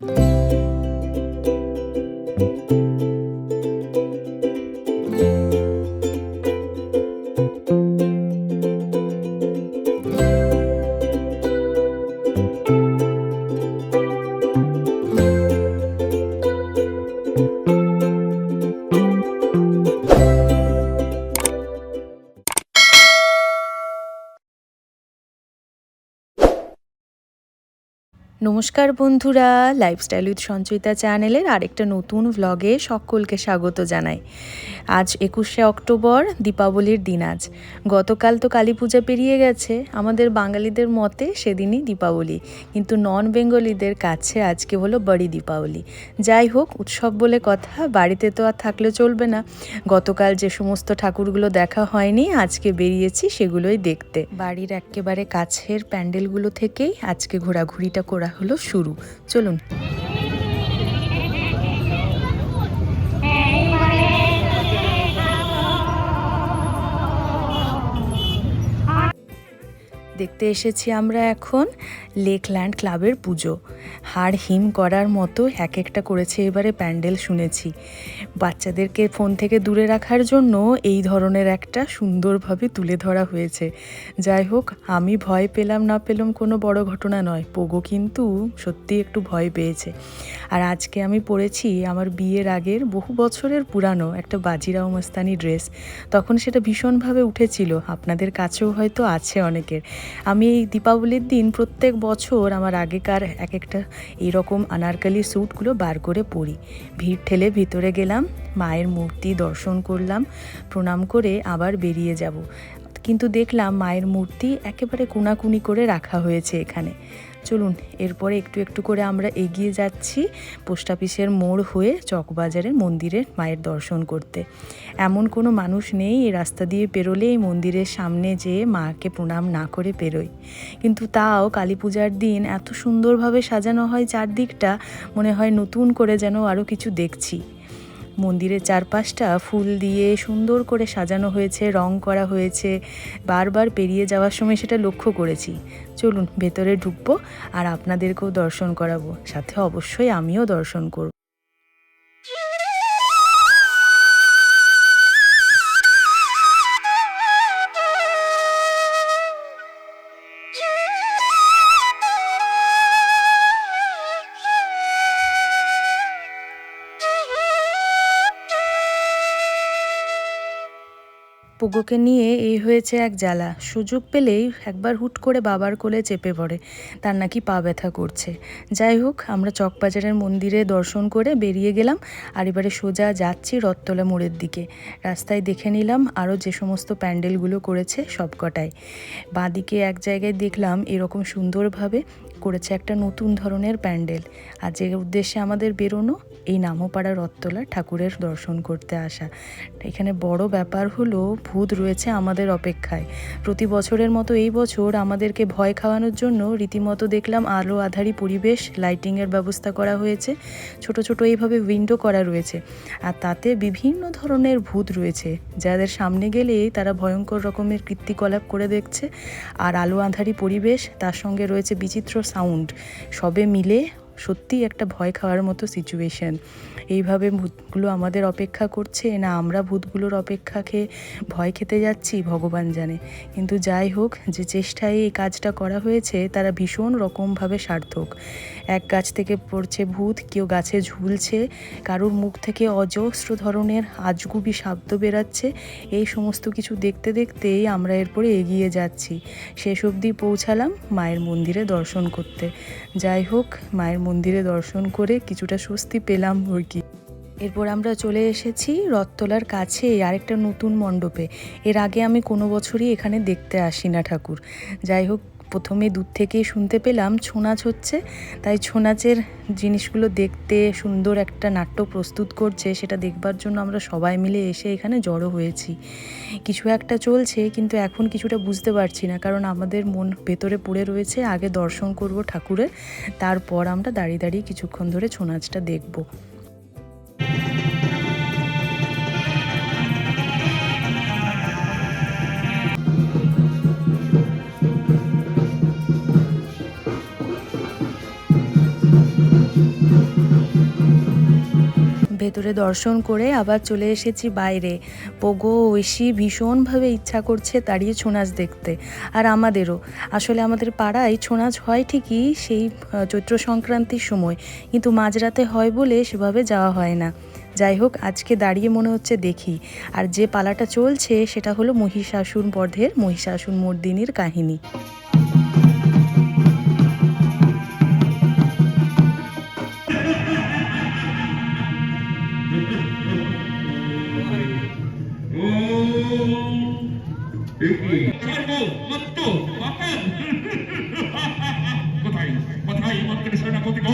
Música নমস্কার বন্ধুরা lifestyle with Sanchayita চ্যানেলের আরেকটা নতুন ভ্লগে সকলকে স্বাগত জানাই। আজ একুশে অক্টোবর, দীপাবলির দিন আজ। গতকাল তো কালী পূজা পেরিয়ে গেছে। আমাদের বাঙালিদের মতে সেদিনই দীপাবলি। কিন্তু নন বেঙ্গলিদের কাছে আজকে হলো বড়ি দীপাবলি। যাই হোক, উৎসব বলে কথা, বাড়িতে তো আর থাকলে চলবে না। গতকাল যে সমস্ত ঠাকুরগুলো দেখা হয়নি, আজকে বেরিয়েছি সেগুলোই দেখতে। বাড়ির একেবারে কাছের প্যান্ডেলগুলো থেকেই আজকে ঘোরাঘুরিটা করা হলো শুরু। চলুন। দেখতে এসেছি আমরা এখন লেকল্যান্ড ক্লাবের পুজো। হাড় হিম করার মতো এক একটা করেছে এবারে প্যান্ডেল শুনেছি। বাচ্চাদেরকে ফোন থেকে দূরে রাখার জন্য এই ধরনের একটা সুন্দরভাবে তুলে ধরা হয়েছে। যাই হোক, আমি ভয় পেলাম না পেলাম কোনো বড় ঘটনা নয়। পোগো কিন্তু সত্যি একটু ভয় পেয়েছে। আর আজকে আমি পরেছি আমার বিয়ের আগের বহু বছরের পুরানো একটা বাজিরাও মস্তানি ড্রেস। তখন সেটা ভীষণভাবে উঠেছিল। আপনাদের কাছেও হয়তো আছে অনেকের। আমি এই দীপাবলির দিন প্রত্যেক বছর আমার আগেকার এক একটা এইরকম আনারকালি স্যুটগুলো বার করে পরি। ভিড় ঠেলে ভিতরে গেলাম, মায়ের মূর্তি দর্শন করলাম, প্রণাম করে আবার বেরিয়ে যাব। কিন্তু দেখলাম মায়ের মূর্তি একেবারে কোনাকুনি করে রাখা হয়েছে এখানে। চলুন, এরপরে একটু একটু করে আমরা এগিয়ে যাচ্ছি পোস্ট অফিসের মোড় হয়ে চকবাজারের মন্দিরের মায়ের দর্শন করতে। এমন কোনো মানুষ নেই এই রাস্তা দিয়ে পেরোলে এই মন্দিরের সামনে যেয়ে মাকে প্রণাম না করে পেরোয়। কিন্তু তাও কালী পূজার দিন এত সুন্দরভাবে সাজানো হয় চারদিকটা, মনে হয় নতুন করে যেন আরও কিছু দেখছি। মন্দিরের চারপাশটা ফুল দিয়ে সুন্দর করে সাজানো হয়েছে, রং করা হয়েছে। বারবার পেরিয়ে যাওয়ার সময় সেটা লক্ষ্য করেছি। চলুন ভেতরে ঢুকবো আর আপনাদেরকেও দর্শন করাবো। সাথে অবশ্যই আমিও দর্শন করব। পুগোকে নিয়ে এই হয়েছে এক জ্বালা। সুযোগ পেলেই একবার হুট করে বাবার কোলে চেপে পড়ে। তার নাকি পা ব্যথা করছে। যাই হোক, আমরা চকবাজারের মন্দিরে দর্শন করে বেরিয়ে গেলাম আর এবারে সোজা যাচ্ছি রথতলা মোড়ের দিকে। রাস্তায় দেখে নিলাম আরও যে সমস্ত প্যান্ডেলগুলো করেছে সবকটাই। বাঁদিকে এক জায়গায় দেখলাম এরকম সুন্দরভাবে করেছে একটা নতুন ধরনের প্যান্ডেল। আর যে উদ্দেশ্যে আমাদের বেরোনো, এই নামোপাড়া রথতলা ঠাকুরের দর্শন করতে আসা। এখানে বড় ব্যাপার হলো, ভূত রয়েছে আমাদের অপেক্ষায়। প্রতি বছরের মতো এই বছর আমাদেরকে ভয় খাওয়ানোর জন্য রীতিমতো দেখলাম আলো আধারি পরিবেশ, লাইটিংয়ের ব্যবস্থা করা হয়েছে, ছোট ছোট এইভাবে উইন্ডো করা রয়েছে। আর তাতে বিভিন্ন ধরনের ভূত রয়েছে, যাদের সামনে গেলেই তারা ভয়ঙ্কর রকমের কীর্তিকলাপ করে দেখছে। আর আলো আধারি পরিবেশ, তার সঙ্গে রয়েছে বিচিত্র সাউন্ড সবে মিলে সত্যিই একটা ভয় খাওয়ার মতো সিচুয়েশন এইভাবে ভূতগুলো আমাদের অপেক্ষা করছে, না আমরা ভূতগুলোর অপেক্ষা খেয়ে ভয় খেতে যাচ্ছি, ভগবান জানে। কিন্তু যাই হোক, যে চেষ্টায় এই কাজটা করা হয়েছে, তারা ভীষণ রকমভাবে সার্থক। এক গাছ থেকে পড়ছে ভূত, কেউ গাছে ঝুলছে, কারোর মুখ থেকে অজস্র ধরনের আজগুবি শব্দ বেরাচ্ছে, এই সমস্ত কিছু দেখতে দেখতেই আমরা এরপরে এগিয়ে যাচ্ছি। শেষ অবধি পৌঁছালাম মায়ের মন্দিরে দর্শন করতে। যাই হোক, মায়ের মন্দিরে দর্শন করে কিছুটা স্বস্তি পেলাম আর কি এরপর আমরা চলে এসেছি রথতলার কাছে আরেকটা নতুন মণ্ডপে। এর আগে আমি কোনো বছরই এখানে দেখতে আসি না ঠাকুর। যাই হোক প্রথমে দূর থেকেই শুনতে পেলাম ছৌ নাচ হচ্ছে। তাই ছৌ নাচের জিনিসগুলো দেখতে সুন্দর একটা নাট্য প্রস্তুত করছে, সেটা দেখবার জন্য আমরা সবাই মিলে এসে এখানে জড়ো হয়েছি। কিছু একটা চলছে, কিন্তু এখন কিছুটা বুঝতে পারছি না, কারণ আমাদের মন ভেতরে পড়ে রয়েছে, আগে দর্শন করব ঠাকুরের, তারপর আমরা দাঁড়িয়ে দাঁড়িয়ে কিছুক্ষণ ধরে ছৌ নাচটা দেখব। ভেতরে দর্শন করে আবার চলে এসেছি বাইরে। পোগো ঐশী ভীষণভাবে ইচ্ছা করছে দাঁড়িয়ে ছৌ নাচ দেখতে। আর আমাদেরও। আসলে আমাদের পাড়ায় ছৌ নাচ হয় ঠিকই সেই চৈত্র সংক্রান্তির সময়। কিন্তু মাঝরাতে হয় বলে সেভাবে যাওয়া হয় না। যাই হোক, আজকে দাঁড়িয়ে মনে হচ্ছে দেখি। আর যে পালাটা চলছে সেটা হলো মহিষাসুর বধের, মহিষাসুর মর্দিনীর কাহিনী।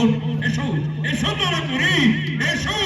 সেনাপতিগণ এসো এসো তারা করি এসো।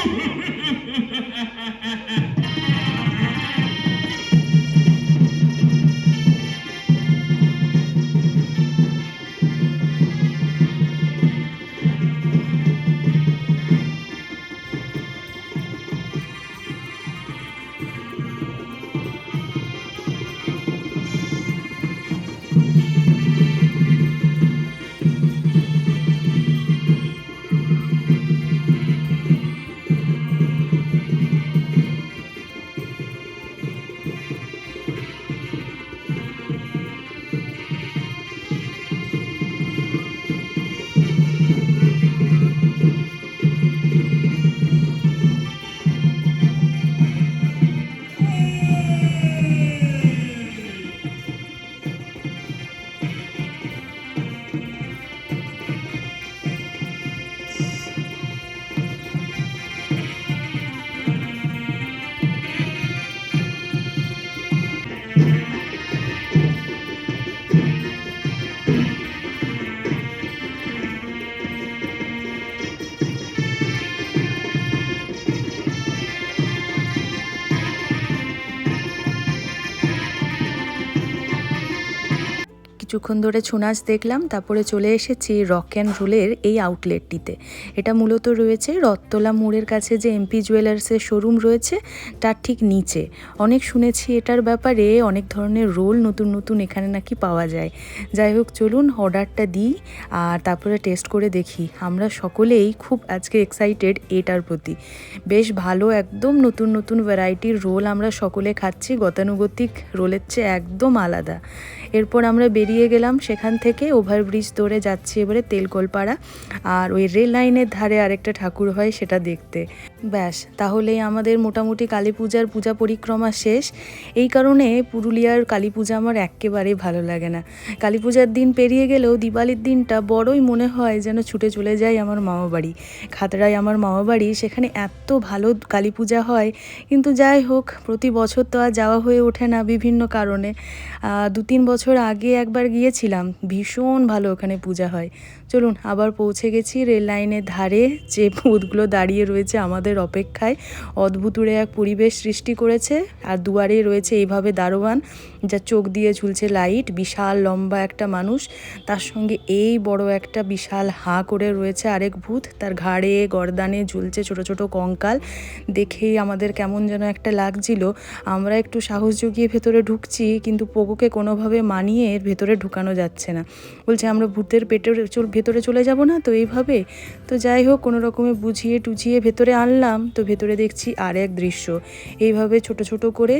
কিছুক্ষণ ধরে ছৌ নাচ দেখলাম, তারপরে চলে এসেছি রক অ্যান্ড রোলের এই আউটলেটটিতে এটা মূলত রয়েছে রত্তলা মোড়ের কাছে যে এমপি জুয়েলার্সের শোরুম রয়েছে, তার ঠিক নিচে। অনেক শুনেছি এটার ব্যাপারে অনেক ধরনের রোল নতুন নতুন এখানে নাকি পাওয়া যায়। যাই হোক, চলুন অর্ডারটা দিই আর তারপরে টেস্ট করে দেখি। আমরা সকলেই খুব আজকে এক্সাইটেড এটার প্রতি। বেশ ভালো, একদম নতুন নতুন ভ্যারাইটির রোল আমরা সকলে খাচ্ছি। গতানুগতিক রোলের চেয়ে একদম আলাদা। এরপর আমরা বেরিয়ে গেলাম সেখান থেকে ওভারব্রিজ ধরে যাচ্ছি এবারে তেলকোলপাড়া। আর ওই রেল লাইনের ধারে আরেকটা ঠাকুর হয় সেটা দেখতে। ব্যাস, তাহলেই আমাদের মোটামুটি কালী পূজার পূজা পরিক্রমা শেষ। এই কারণে পুরুলিয়ার কালী পূজা আমার একেবারেই ভালো লাগে না। কালী পূজার দিন পেরিয়ে গেলেও দিওয়ালির দিনটা বড়ই মনে হয় যেন ছুটে চলে যায় আমার মামা বাড়ি। খাতড়ায় আমার মামা বাড়ি, সেখানে এত ভালো কালী পূজা হয়। কিন্তু যাই হোক, প্রতি বছর তো আর যাওয়া হয়ে ওঠে না বিভিন্ন কারণে। দু তিন বছর আগে একবার গিয়েছিলাম। ভীষণ ভালো ওখানে পূজা হয়। চলুন, আবার পৌঁছে গেছি রেল লাইনের ধারে। যে ভূতগুলো দাঁড়িয়ে রয়েছে আমাদের অপেক্ষায় অদ্ভুতুরে এক পরিবেশ সৃষ্টি করেছে। আর দুয়ারে রয়েছে এইভাবে দারোয়ান, যা চোখ দিয়ে ঝুলছে লাইট, বিশাল লম্বা একটা মানুষ। তার সঙ্গে এই বড় একটা বিশাল হাঁ করে রয়েছে আরেক ভূত। তার ঘাড়ে গর্দানে ঝুলছে ছোট ছোট কঙ্কাল। দেখেই আমাদের কেমন যেন একটা লাগছিল। আমরা একটু সাহস জুগিয়ে ভেতরে ঢুকছি, কিন্তু পোগোকে কোনোভাবে মানিয়ে এর ভেতরে ঢুকানো যাচ্ছে না। বলছে, আমরা ভূতের পেটের ভেতরে চলে যাব না তো এইভাবে? তো যাই হোক, কোনো রকমে বুঝিয়ে টুঝিয়ে ভেতরে আনলাম। তো ভেতরে দেখছি আর এক দৃশ্য। এইভাবে ছোট ছোট করে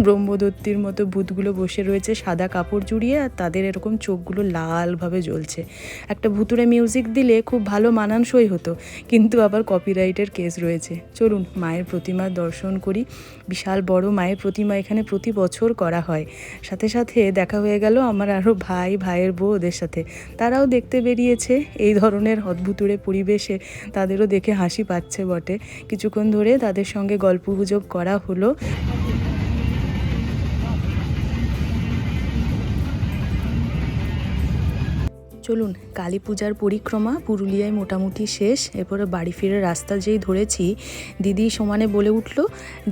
ব্রহ্মদত্তির মতো ভূতগুলো বসে রয়েছে সাদা কাপড় জুড়িয়ে আর তাদের এরকম চোখগুলো লালভাবে জ্বলছে। একটা ভুতুরে মিউজিক দিলে খুব ভালো মানানসই হতো, কিন্তু আবার কপিরাইটের কেস রয়েছে। চলুন, মায়ের প্রতিমার দর্শন করি। বিশাল বড় মায়ের প্রতিমা এখানে প্রতি বছর করা হয়। সাথে সাথে দেখা হয়ে গেল আমার আরও ভাই, ভাইয়ের বউ ওদের সাথে। তারাও দেখতে বেরিয়েছে। এই ধরনের অদ্ভুতুরে পরিবেশে তাদেরও দেখে হাসি পাচ্ছে বটে। কিছুক্ষণ ধরে তাদের সঙ্গে গল্প গুজব করা হলো। চলুন, কালী পূজার পরিক্রমা পুরুলিয়ায় মোটামুটি শেষ। এরপরে বাড়ি ফিরে রাস্তা যেই ধরেছি, দিদি সমানে বলে উঠল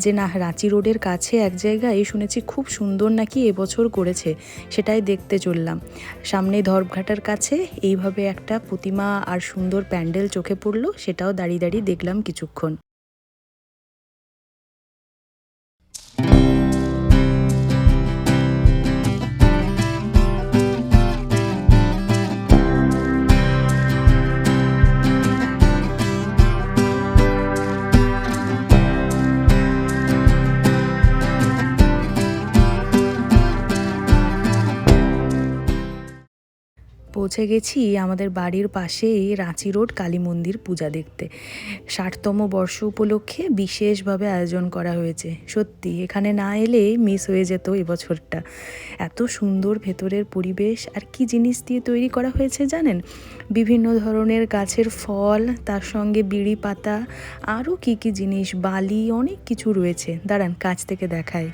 যে, না, রাঁচি রোডের কাছে এক জায়গায় শুনেছি খুব সুন্দর নাকি এবছর করেছে, সেটাই দেখতে চললাম। সামনে ধর্পঘাটার কাছে এইভাবে একটা প্রতিমা আর সুন্দর প্যান্ডেল চোখে পড়ল, সেটাও দাঁড়িয়ে দাঁড়িয়ে দেখলাম কিছুক্ষণ। পৌঁছে গেছি আমাদের বাড়ির পাশেই রাঁচি রোড, কালী মন্দির পূজা দেখতে। ষাটতম বর্ষ উপলক্ষে বিশেষভাবে আয়োজন করা হয়েছে। সত্যি, এখানে না এলে মিস হয়ে যেত এবছরটা এত সুন্দর ভেতরের পরিবেশ, আর কি জিনিস দিয়ে তৈরি করা হয়েছে জানেন? বিভিন্ন ধরনের গাছের ফল, তার সঙ্গে বিড়ি পাতা, আরও কি কি জিনিস, বালি, অনেক কিছু রয়েছে। দাঁড়ান, কাছ থেকে দেখায়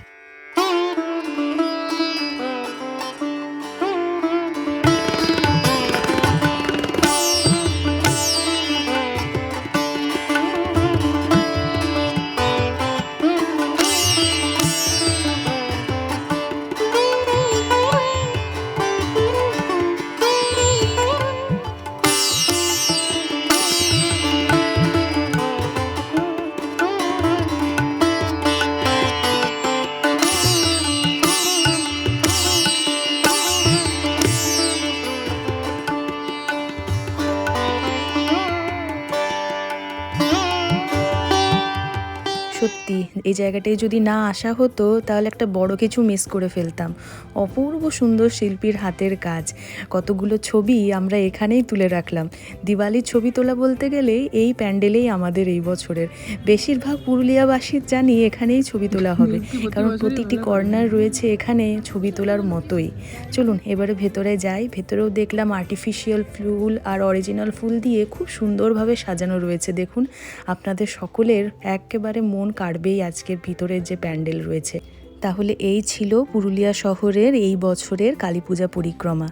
এই জায়গাটায় যদি না আসা হতো তাহলে একটা বড় কিছু মিস করে ফেলতাম। অপূর্ব সুন্দর শিল্পীর হাতের কাজ। কতগুলো ছবি আমরা এখানেই তুলে রাখলাম। দিওয়ালির ছবি তোলা বলতে গেলে এই প্যান্ডেলেই আমাদের এই বছরের। বেশিরভাগ পুরুলিয়াবাসীর জানি এখানেই ছবি তোলা হবে। কারণ প্রতিটি কর্নার রয়েছে এখানে ছবি তোলার মতোই। চলুন এবারে ভেতরে যাই। ভেতরেও দেখলাম আর্টিফিশিয়াল ফুল আর অরিজিনাল ফুল দিয়ে খুব সুন্দরভাবে সাজানো রয়েছে। দেখুন আপনাদের সকলের একেবারে মন কাড়বেই আজকের ভিতরের যে প্যান্ডেল রয়েছে। তাহলে এই ছিল পুরুলিয়া শহরের এই বছরের কালী পূজা পরিক্রমা।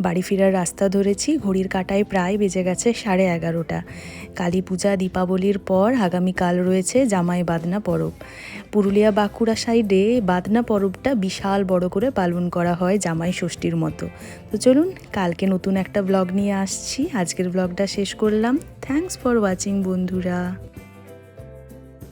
বাড়ি ফেরার রাস্তা ধরেছি, ঘড়ির কাটায় প্রায় বেজে গেছে সাড়ে এগারোটা। কালী পূজা, দীপাবলির পর আগামীকাল রয়েছে জামাই বাদনা পরব। পুরুলিয়া বাঁকুড়া সাইডে বাদনা পরবটা বিশাল বড় করে পালন করা হয় জামাই ষষ্ঠীর মতো। তো চলুন, কালকে নতুন একটা ব্লগ নিয়ে আসছি। আজকের ব্লগটা শেষ করলাম। থ্যাঙ্কস ফর ওয়াচিং বন্ধুরা।